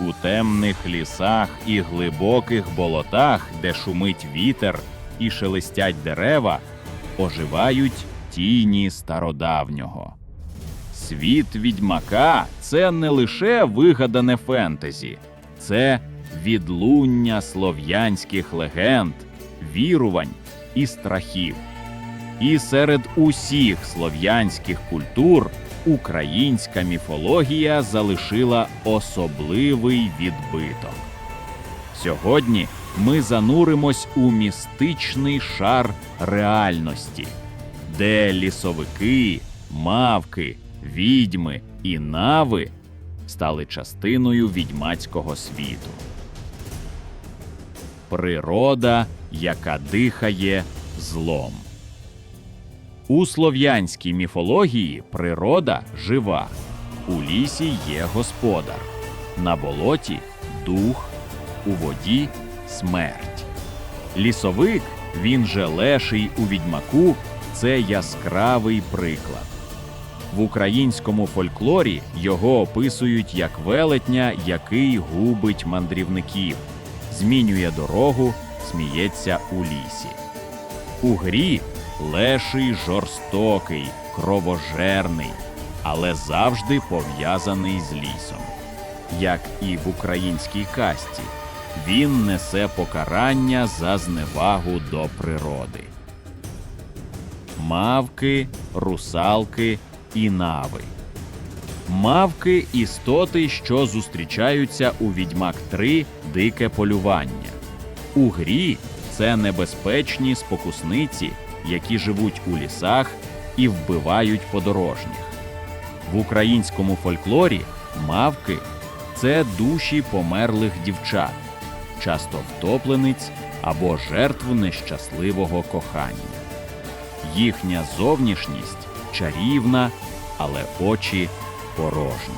У темних лісах і глибоких болотах, де шумить вітер і шелестять дерева, оживають тіні стародавнього. Світ відьмака це не лише вигадане фентезі, це відлуння слов'янських легенд, вірувань і страхів. І серед усіх слов'янських культур українська міфологія залишила особливий відбиток. Сьогодні ми зануримось у містичний шар реальності, де лісовики, мавки, відьми і нави стали частиною відьмацького світу. Природа, яка дихає злом. У слов'янській міфології природа жива. У лісі є господар, на болоті дух, у воді смерть. Лісовик, він же леший у відьмаку, це яскравий приклад. В українському фольклорі його описують як велетня, який губить мандрівників, змінює дорогу, сміється у лісі. У грі леший жорстокий, кровожерний, але завжди пов'язаний з лісом. Як і в українській касті, він несе покарання за зневагу до природи. Мавки, русалки і нави. Мавки істоти, що зустрічаються у Відьмак 3 Дике полювання. У грі це небезпечні спокусниці, які живуть у лісах і вбивають подорожніх. В українському фольклорі мавки це душі померлих дівчат, часто втоплениць або жертв нещасливого кохання. Їхня зовнішність чарівна, але очі порожні.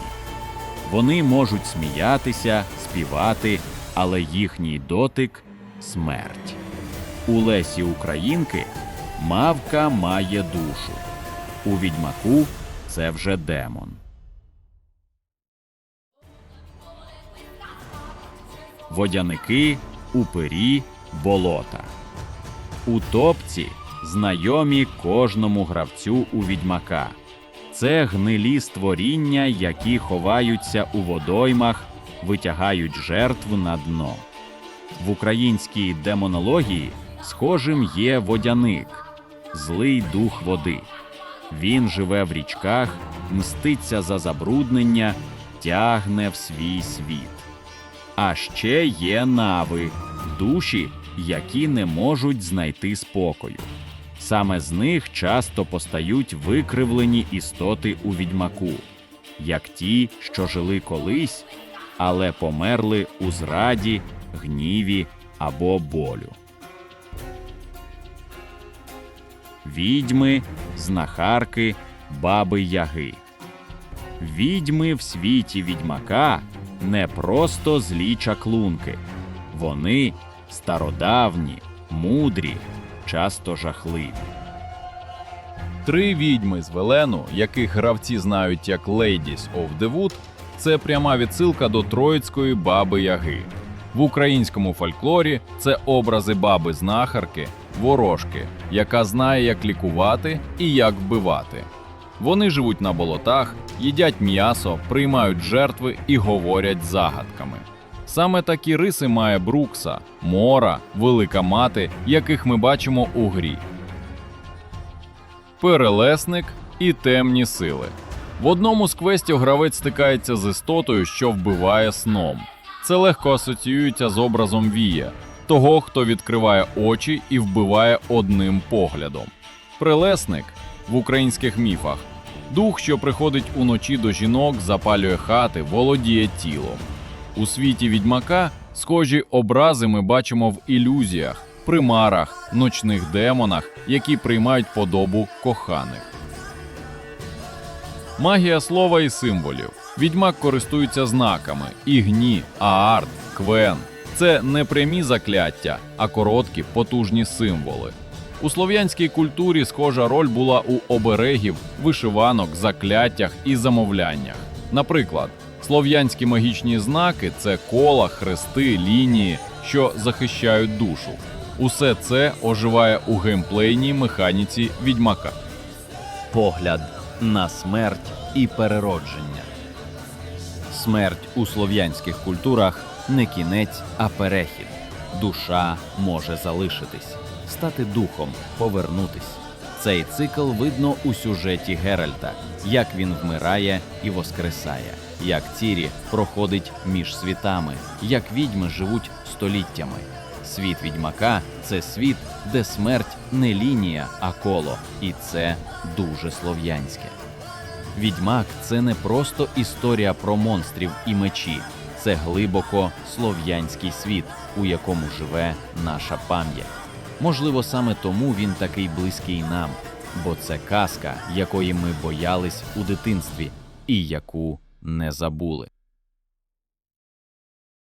Вони можуть сміятися, співати, але їхній дотик смерть. У Лесі Українки мавка має душу. У відьмаку це вже демон. Водяники, упирі, болота. Утопці знайомі кожному гравцю у відьмака. Це гнилі створіння, які ховаються у водоймах, витягають жертв на дно. В українській демонології схожим є водяник, злий дух води. Він живе в річках, мститься за забруднення, тягне в свій світ. А ще є нави, душі, які не можуть знайти спокою. Саме з них часто постають викривлені істоти у відьмаку, як ті, що жили колись, але померли у зраді, гніві або болю. Відьми, знахарки, баби яги. Відьми в світі відьмака не просто злі чаклунки. Вони стародавні, мудрі, часто жахливі. Три відьми з Велену, яких гравці знають як Ladies of the Wood, це пряма відсилка до троїцької баби Яги. В українському фольклорі це образи баби знахарки, ворожки, яка знає, як лікувати і як вбивати. Вони живуть на болотах, їдять м'ясо, приймають жертви і говорять загадками. Саме такі риси має Брукса, Мора, Велика Мати, яких ми бачимо у грі. Перелесник і темні сили. В одному з квестів гравець стикається з істотою, що вбиває сном. Це легко асоціюється з образом Вія, того, хто відкриває очі і вбиває одним поглядом. Прелесник в українських міфах дух, що приходить уночі до жінок, запалює хати, володіє тілом. У світі відьмака схожі образи ми бачимо в ілюзіях, примарах, ночних демонах, які приймають подобу коханих. Магія слова і символів. Відьмак користується знаками ігні, аарт, квен. Це не прямі закляття, а короткі, потужні символи. У слов'янській культурі схожа роль була у оберегів, вишиванок, закляттях і замовляннях. Наприклад, Слов'янські магічні знаки це кола, хрести, лінії, що захищають душу. Усе це оживає у геймплейній механіці відьмака. погляд на смерть і переродження. Смерть у слов'янських культурах не кінець, а перехід. Душа може залишитись, стати духом, повернутись. Цей цикл видно у сюжеті Геральта, як він вмирає і воскресає, як Цірі проходить між світами, як відьми живуть століттями. Світ відьмака це світ, де смерть не лінія, а коло, і це дуже слов'янське. Відьмак це не просто історія про монстрів і мечі, це глибоко слов'янський світ, у якому живе наша пам'ять. Можливо, саме тому він такий близький нам, бо це казка, якої ми боялись у дитинстві і яку не забули.